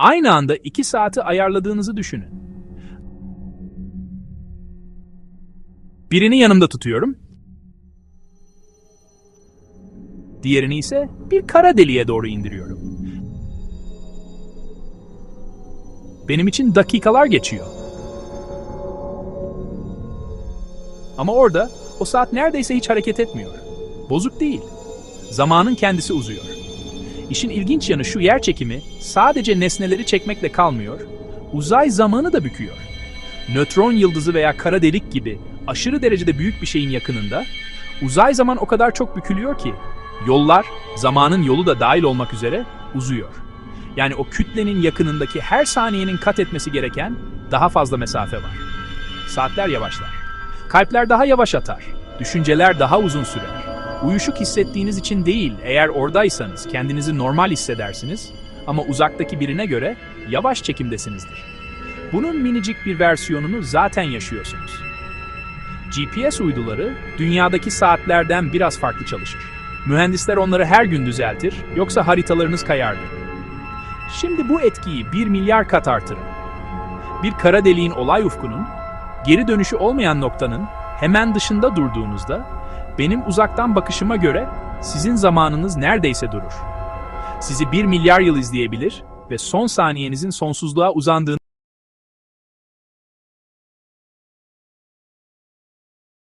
Aynı anda iki saati ayarladığınızı düşünün. Birini yanımda tutuyorum. Diğerini ise bir kara deliğe doğru indiriyorum. Benim için dakikalar geçiyor. Ama orada o saat neredeyse hiç hareket etmiyor. Bozuk değil. Zamanın kendisi uzuyor. İşin ilginç yanı şu yer çekimi sadece nesneleri çekmekle kalmıyor, uzay zamanı da büküyor. Nötron yıldızı veya kara delik gibi aşırı derecede büyük bir şeyin yakınında uzay zaman o kadar çok bükülüyor ki yollar, zamanın yolu da dahil olmak üzere uzuyor. Yani o kütlenin yakınındaki her saniyenin kat etmesi gereken daha fazla mesafe var. Saatler yavaşlar. Kalpler daha yavaş atar. Düşünceler daha uzun sürer. Uyuşuk hissettiğiniz için değil, eğer oradaysanız kendinizi normal hissedersiniz ama uzaktaki birine göre yavaş çekimdesinizdir. Bunun minicik bir versiyonunu zaten yaşıyorsunuz. GPS uyduları dünyadaki saatlerden biraz farklı çalışır. Mühendisler onları her gün düzeltir, yoksa haritalarınız kayardı. Şimdi bu etkiyi 1 milyar kat artırın. Bir kara deliğin olay ufkunun, geri dönüşü olmayan noktanın hemen dışında durduğunuzda, benim uzaktan bakışıma göre sizin zamanınız neredeyse durur. Sizi 1 milyar yıl izleyebilir ve son saniyenizin sonsuzluğa uzandığını